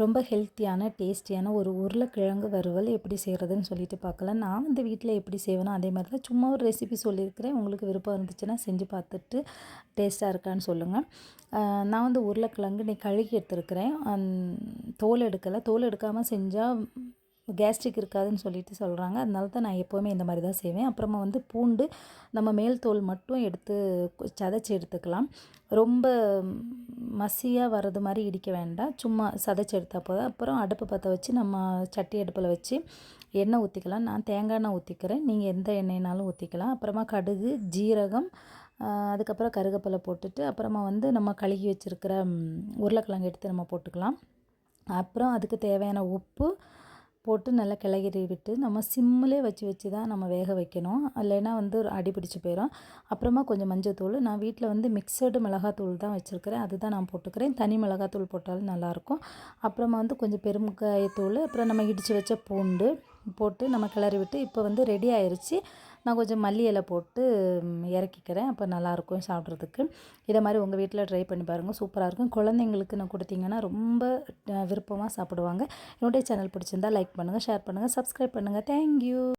ரொம்ப ஹெல்த்தியான டேஸ்டியான ஒரு உருளைக்கிழங்கு வறுவல் எப்படி செய்கிறதுன்னு சொல்லிட்டு பார்க்கலாம். நான் வந்து வீட்டில் எப்படி செய்வேனோ அதே மாதிரி தான் சும்மா ஒரு ரெசிபி சொல்லியிருக்கிறேன். உங்களுக்கு விருப்பம் இருந்துச்சுன்னா செஞ்சு பார்த்துட்டு டேஸ்ட்டாக இருக்கான்னு சொல்லுங்கள் நான் வந்து உருளைக்கிழங்கு நீ கழுகி எடுத்துருக்கிறேன். தோல் எடுக்கலை. தோல் எடுக்காமல் செஞ்சால் கேஸ்ட்ரிக் இருக்காதுன்னு சொல்லிட்டு சொல்கிறாங்க அதனால தான் நான் எப்போவுமே இந்த மாதிரி தான் செய்வேன். அப்புறமா வந்து பூண்டு நம்ம மேல் தோல் மட்டும் எடுத்து சதைச்சி எடுத்துக்கலாம். ரொம்ப மசியாக வர்றது மாதிரி இடிக்க வேண்டாம். சும்மா சதைச்சி எடுத்தால் போதும். அப்புறம் அடுப்பு பற்ற வச்சு நம்ம சட்டி அடுப்பில் வச்சு எண்ணெய் ஊற்றிக்கலாம் நான் தேங்காய் எண்ணெய் ஊற்றிக்கிறேன் நீங்கள் எந்த எண்ணெய்னாலும் ஊற்றிக்கலாம் அப்புறமா கடுகு ஜீரகம் அதுக்கப்புறம் கருகப்பிலை போட்டுட்டு அப்புறமா வந்து நம்ம கழுகி வச்சுருக்கிற உருளைக்கிழங்கு எடுத்து நம்ம போட்டுக்கலாம். அப்புறம் அதுக்கு தேவையான உப்பு போட்டு நல்லா கிளறி விட்டு நம்ம சிம்மிலே வச்சு வச்சு தான் நம்ம வேக வைக்கணும். இல்லைன்னா வந்து ஒரு அடி பிடிச்சி போயிடும் அப்புறமா கொஞ்சம் மஞ்சத்தூள் நான் வீட்டில் வந்து மிக்சடு மிளகாத்தூள் தான் வச்சுருக்கிறேன். அதுதான் நான் போட்டுக்கிறேன். தனி மிளகாத்தூள் போட்டாலும் நல்லாயிருக்கும். அப்புறமா வந்து கொஞ்சம் பெருங்காயத்தூள். அப்புறம் நம்ம இடித்து வச்ச பூண்டு போட்டு நம்ம கிளறி விட்டு இப்போ வந்து ரெடி ஆயிடுச்சு நான் கொஞ்சம் மல்லி இலை போட்டு இறக்கிக்கிறேன். அப்போ நல்லாயிருக்கும் சாப்பிட்றதுக்கு. இதை மாதிரி உங்கள் வீட்டில் ட்ரை பண்ணி பாருங்கள் சூப்பராக இருக்கும். குழந்தைங்களுக்கு நான் கொடுத்தீங்கன்னா ரொம்ப விருப்பமாக சாப்பிடுவாங்க. என்னுடைய சேனல் பிடிச்சிருந்தா லைக் பண்ணுங்கள் ஷேர் பண்ணுங்கள் சப்ஸ்கிரைப் பண்ணுங்கள் தேங்க்யூ.